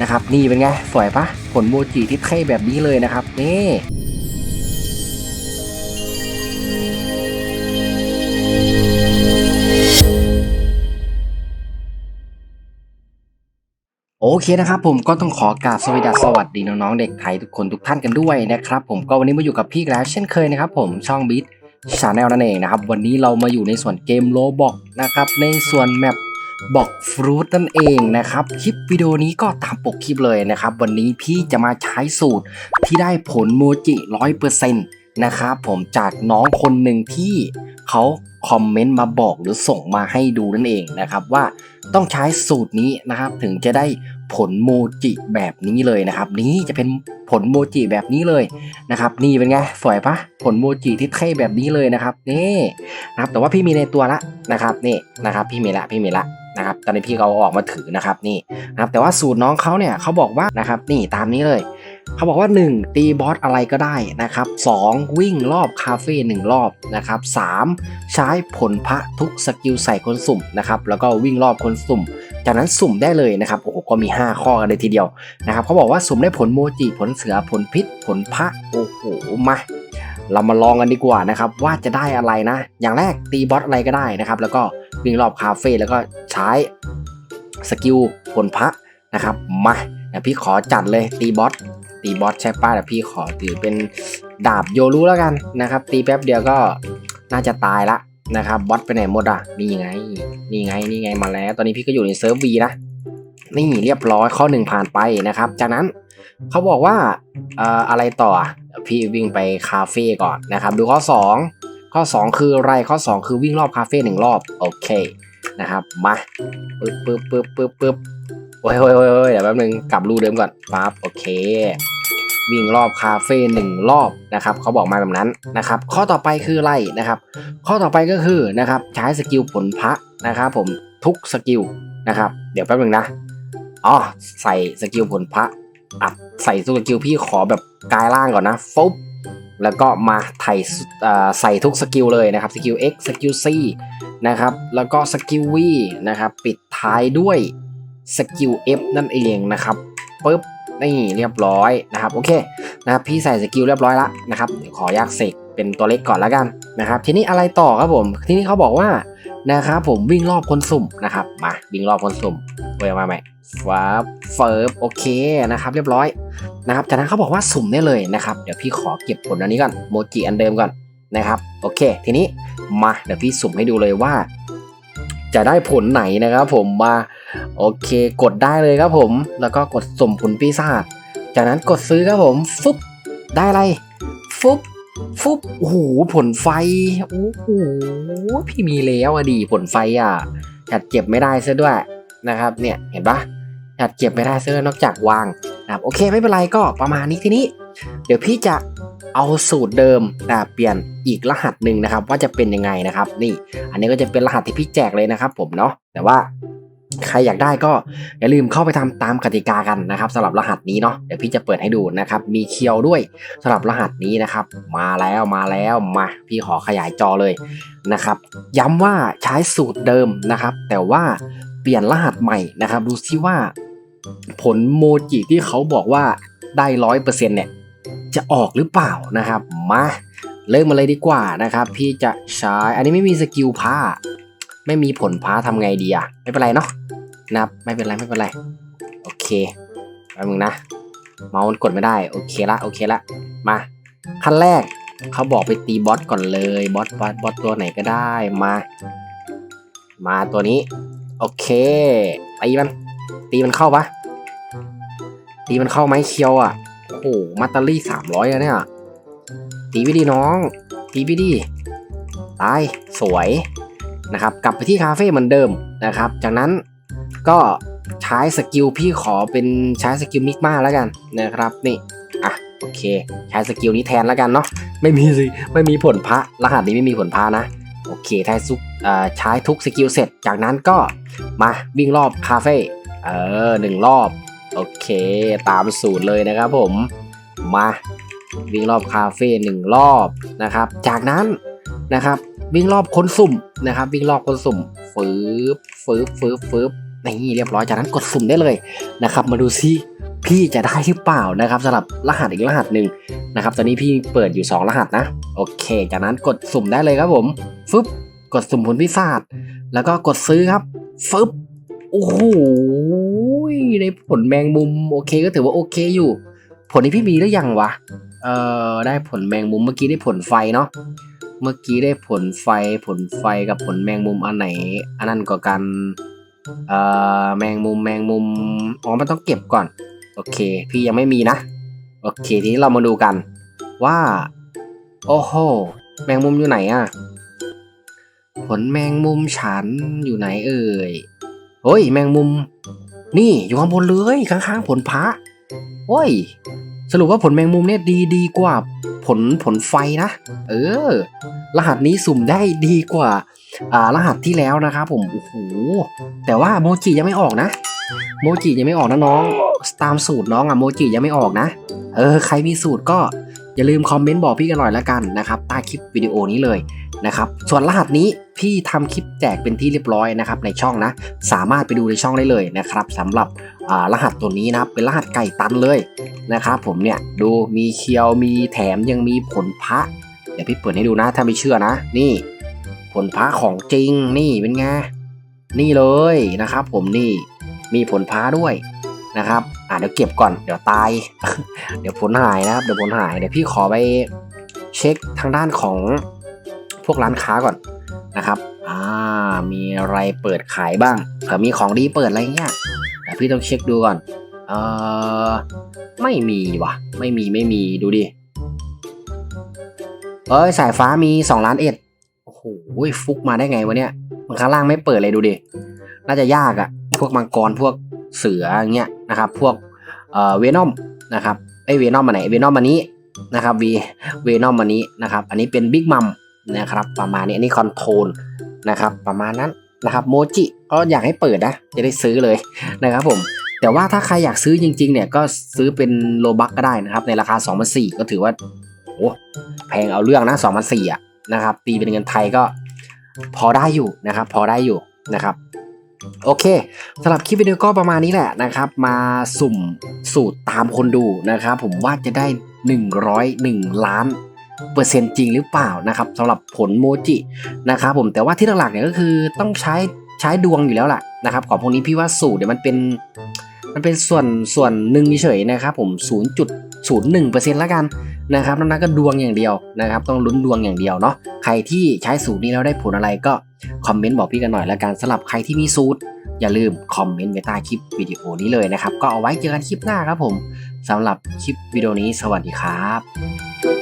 นะครับนี่เป็นไง สวยปะผลโมจิที่เท่แบบนี้เลยนะครับ นี่โอเคนะครับผมก็ต้องขอกราบสวัสดีสวัสดีน้องๆเด็กไทยทุกคนทุกท่านกันด้วยนะครับผมก็วันนี้มาอยู่กับพี่แล้วเช่นเคยนะครับผมช่องบิทชาแนลนั่นเองนะครับวันนี้เรามาอยู่ในส่วนเกมโลบอกนะครับในส่วนแมป บอกฟรุตนั่นเองนะครับ คลิปวิดีโอนี้ก็ตามปกคลิปเลยนะครับ วันนี้พี่จะมาใช้สูตรที่ได้ผลโมจิร้อยเปอร์เซ็นต์นะครับผมจากน้องคนหนึ่งที่เขาคอมเมนต์มาบอกหรือส่งมาให้ดูนั่นเองนะครับว่าต้องใช้สูตรนี้นะครับถึงจะได้ผลโมจิแบบนี้เลยนะครับ นี้จะเป็นผลโมจิแบบนี้เลยนะครับ นี่เป็นไงสวยปะผลโมจิที่เท่แบบนี้เลยนะครับนี่นะครับแต่ว่าพี่มีในตัวละนะครับนี่นะครับ พี่มีละพี่มีละ นะครับตอนนี้พี่เขาอออกมาถือนะครับนี่นะครับแต่ว่าสูตรน้องเขาเนี่ยเขาบอกว่านะครับนี่ตามนี้เลยเขาบอกว่า 1 ตีบอสอะไรก็ได้นะครับ 2 วิ่งรอบคาเฟ่1รอบนะครับ3ใช้ผลพระทุกสกิลใส่คนสุ่มนะครับแล้วก็วิ่งรอบคนสุ่ม จากนั้นสุ่มได้เลยนะครับโอ้โหก็มี 5 ข้อกันเลยทีเดียวนะครับเขาบอกว่าสุ่มได้ผลโมจิผลเสือผลพิษ ผลพระโอ้โหมาเรามาลองกันดีกว่านะครับว่าจะได้อะไรนะ อย่างแรกตีบอสอะไรก็ได้นะครับ แล้วก็ วิ่งรอบคาเฟ่แล้วก็ใช้สกิลผลพระนะครับมาเดี๋ยวพี่ขอจัดเลยตีบอสตีบอสใช่ป้าแต่พี่ขอถือเป็นดาบโยรู้แล้วกันนะครับ ตีแป๊บเดียวก็น่าจะตายละนะครับบอสไปไหนหมดอะนี่ไงนี่ไงนี่ไงมาแล้ว ตอนนี้พี่ก็อยู่ในเซิร์ฟวีนะนี่เรียบร้อยข้อหนึ่งผ่านไปนะครับ จากนั้นเขาบอกว่าอออะไรต่อเดี๋ยวพี่วิ่งไปคาเฟ่ก่อนนะครับ ดูข้อ 2 ข้อ 2 คืออะไรข้อ 2 คือวิ่งรอบคาเฟ่หนึ่งรอบ โอเคนะครับมาปึ๊บปึ๊บปึ๊บปึ๊บปึ๊บโอ้ยโอ้ยโอ้ยเดี๋ยวแป๊บนึงกลับรูเดิมก่อนปั๊บโอเค วิ่งรอบคาเฟ่หนึ่งรอบนะครับเขาบอกมาแบบนั้นนะครับ ข้อต่อไปคืออะไรนะครับ ข้อต่อไปก็คือนะครับใช้สกิลผลพระนะครับผมทุกสกิลนะครับเดี๋ยวแป๊บนึงนะอ๋อใส่สกิลผลพระอัดใส่สกิลพี่ขอแบบกายล่างก่อนนะฟุ๊บ แล้วก็มาไถ่ใส่ทุกสกิลเลยนะครับสกิล X สกิล C นะครับแล้วก็สกิล V นะครับปิดท้ายด้วยสกิล F นั่นเองนะครับปึ๊บนี่เรียบร้อยนะครับโอเคนะครับพี่ใส่สกิลเรียบร้อยละนะครับขออยากเสกเป็นตัวเล็กก่อนแล้วกันนะครับทีนี้อะไรต่อครับผมทีนี้เขาบอกว่านะครับผมวิ่งรอบคนสุ่มนะครับมาวิ่งรอบคนสุ่มเวลมาใหม่ฟ้าเฟิร์บโอเคนะครับเรียบร้อยนะครับจากนั้นเขาบอกว่าสุ่มได้เลยนะครับ เดี๋ยวพี่ขอเก็บผลอันนี้ก่อนโมจิอันเดิมก่อนนะครับ โอเค ทีนี้มาเดี๋ยวพี่สุ่มให้ดูเลยว่า จะได้ผลไหนนะครับ ผมมาโอเค กดได้เลยครับผม แล้วก็กดสุ่มผลปีศาจจากนั้นกดซื้อครับผมฟึบได้อะไรฟึบฟึบโอ้โหผลไฟ โอ้โห พี่มีแล้วอะดีผลไฟอะจัดเก็บไม่ได้ซะด้วยนะครับ เนี่ย เห็นปะจัดเก็บไม่ได้ซะด้วยนอกจากวาง นะครับโอเคไม่เป็นไรก็ประมาณนี้ทีนี้ เดี๋ยวพี่จะเอาสูตรเดิมแต่เปลี่ยนอีกรหัสหนึ่งนะครับ ว่าจะเป็นยังไงนะครับ นี่ อันนี้ก็จะเป็นรหัสที่พี่แจกเลยนะครับ ผมเนาะแต่ว่าใครอยากได้ก็อย่าลืมเข้าไปทำตามกติกากันนะครับสำหรับรหัสนี้เนาะเดี๋ยวพี่จะเปิดให้ดูนะครับ มีเคียวด้วยสำหรับรหัสนี้นะครับ มาแล้วมาแล้วมาพี่ขอขยายจอเลยนะครับ ย้ำว่าใช้สูตรเดิมนะครับ แต่ว่าเปลี่ยนรหัสใหม่นะครับ ดูซิว่า ผลโมจิที่เขาบอกว่าได้ร้อยเปอร์เซ็นต์เนี่ย จะออกหรือเปล่านะครับ มาเริ่มมาเลยดีกว่านะครับ พี่จะใช้อันนี้ไม่มีสกิลผ้า ไม่มีผลพ้าทำไงดีอะไม่เป็นไรเนาะนะครับไม่เป็นไรไม่เป็นไร โอเคแป๊บนึงนะ เมาส์กดไม่ได้ โอเคละโอเคละมาขั้นแรกเขาบอกไปตีบอสก่อนเลยบอสบอสบอสตัวไหนก็ได้มา มาตัวนี้ โอเคตีมัน ตีมันเข้าปะตีมันเข้าไหมเคียวอะโอ้โหมัตเตอรี่สามร้อยอะเนี่ยตีวิดีน้องตีวิดีตายสวยนะครับ กลับไปที่คาเฟ่เหมือนเดิมนะครับ จากนั้นก็ใช้สกิลพี่ขอเป็นใช้สกิลมิกมาแล้วกันนะครับนี่อะโอเค ใช้สกิลนี้แทนแล้วกันเนาะไม่มีสิไม่มีผลพระรหัสนี้ไม่มีผลพระนะโอเคใช้ซุกใช้ทุกสกิลเสร็จ จากนั้นก็มาวิ่งรอบคาเฟ่ เออหนึ่งรอบ โอเค ตามสูตรเลยนะครับผม มาวิ่งรอบคาเฟ่หนึ่งรอบนะครับ จากนั้นนะครับ วิ่งรอบคนสุ่มนะครับ วิ่งรอบคนสุ่มฟืบฟืบฟืบฟืบนี่เรียบร้อยจากนั้นกดสุ่มได้เลยนะครับ มาดูซิพี่จะได้หรือเปล่านะครับสำหรับรหัสอีกรหัสหนึ่งนะครับ ตอนนี้พี่เปิดอยู่ 2 รหัสนะ โอเค จากนั้นกดสุ่มได้เลยครับผมฟึบกดสุ่มผลพิศาจแล้วก็กดซื้อครับฟึบ โอ้โหในผลแมงมุมโอเคก็ถือว่าโอเคอยู่ ผลที่พี่มีหรือยังวะ เอ่อได้ผลแมงมุมเมื่อกี้ได้ผลไฟเนาะ เมื่อกี้ได้ผลไฟผลไฟกับผลแมงมุมอันไหน อันนั้นก็กัน เอ่อแมงมุมแมงมุม อ๋อมันต้องเก็บก่อน โอเค พี่ยังไม่มีนะ โอเคทีนี้เรามาดูกัน ว่า โอ้โห แมงมุมอยู่ไหนอะผลแมงมุมฉันอยู่ไหนเอ่ย เฮ้ย แมงมุม นี่อยู่ข้างบนเลยข้างๆผลพระโอ้ย สรุปว่าผลแมงมุมเนี่ยดีดีกว่าผลผลไฟนะ เออ รหัสนี้สุ่มได้ดีกว่า อ่ารหัสที่แล้วนะครับผม โอ้โห แต่ว่าโมจิยังไม่ออกนะ โมจิยังไม่ออกนะน้อง ตามสูตรน้องอะโมจิยังไม่ออกนะ เออ ใครมีสูตรก็อย่าลืมคอมเมนต์บอกพี่กันหน่อยละกันนะครับ คลิปวิดีโอนี้เลยนะครับส่วนรหัสนี้พี่ทำคลิปแจกเป็นที่เรียบร้อยนะครับในช่องนะสามารถไปดูในช่องได้เลยนะครับสำหรับรหัสตัวนี้นะครับเป็นรหัสไก่ตันเลยนะครับผมเนี่ยดูมีเคียวมีแถมยังมีผลพระเดี๋ยวพี่เปิดให้ดูนะถ้าไม่เชื่อนะ นี่ ผลพระของจริงนี่เป็นไงนี่เลยนะครับ ผมนี่มีผลพระด้วยนะครับอ่าเดี๋ยวเก็บก่อนเดี๋ยวตาย เดี๋ยวผลหายนะครับเดี๋ยวผลหายเดี๋ยวพี่ขอไป เช็คทางด้านของพวกร้านค้าก่อนนะครับอ่ามีอะไรเปิดขายบ้างเผื่อมีของดีเปิดอะไรเงี้ยเดี๋ยวพี่ต้องเช็คดูก่อนเออไม่มีว่ะไม่มีไม่มีดูดิเอ้ยสายฟ้ามี2ล้านเอ็ดโอ้โหฟุกมาได้ไงวะเนี่ยมันข้างล่างไม่เปิดเลยดูดิน่าจะยากอะพวกมังกรพวกเสืออย่างเงี้ยนะครับ พวกเอ่อเวนอมนะครับไอเวนอมมาไหนเวนอมมานี้ นะครับวีเวนอมมานี้นะครับ อันนี้เป็นบิ๊กมัมนะครับประมาณนี้อันนี้คอนโทรลนะครับประมาณนั้นนะครับโมจิก็อยากให้เปิดนะจะได้ซื้อเลยนะครับผมแต่ว่าถ้าใครอยากซื้อจริงๆเนี่ยก็ซื้อเป็นโลบักก็ได้นะครับในราคา 2 4 0 0ก็ถือว่าโอ้แพงเอาเรื่องนะ2 4 0 0อะนะครับตีเป็นเงินไทยก็พอได้อยู่นะครับพอได้อยู่นะครับโอเคสำหรับคลิปวิดีโอก็ประมาณนี้แหละนะครับ มาสุ่มสูตรตามคนดูนะครับ ผมว่าจะได้ 101 ล้านเปอร์เซ็นต์จริงหรือเปล่านะครับสำหรับผลโมจินะครับผมแต่ว่าที่หลักๆเนี่ยก็คือต้องใช้ใช้ดวงอยู่แล้วแหละนะครับของพวกนี้พี่ว่าสูตรเนี่ยมันเป็นมันเป็นส่วนส่วนหนึ่งเฉยนะครับผม 0.01%แล้วกันนะครับนอกนั้นก็ดวงอย่างเดียวนะครับต้องลุ้นดวงอย่างเดียวเนาะใครที่ใช้สูตรนี้แล้วได้ผลอะไรก็คอมเมนต์บอกพี่กันหน่อยแล้วกันสำหรับใครที่มีสูตรอย่าลืมคอมเมนต์ไว้ใต้คลิปวิดีโอนี้เลยนะครับก็เอาไว้เจอกันคลิปหน้าครับผม สำหรับคลิปวิดีโอนี้สวัสดีครับ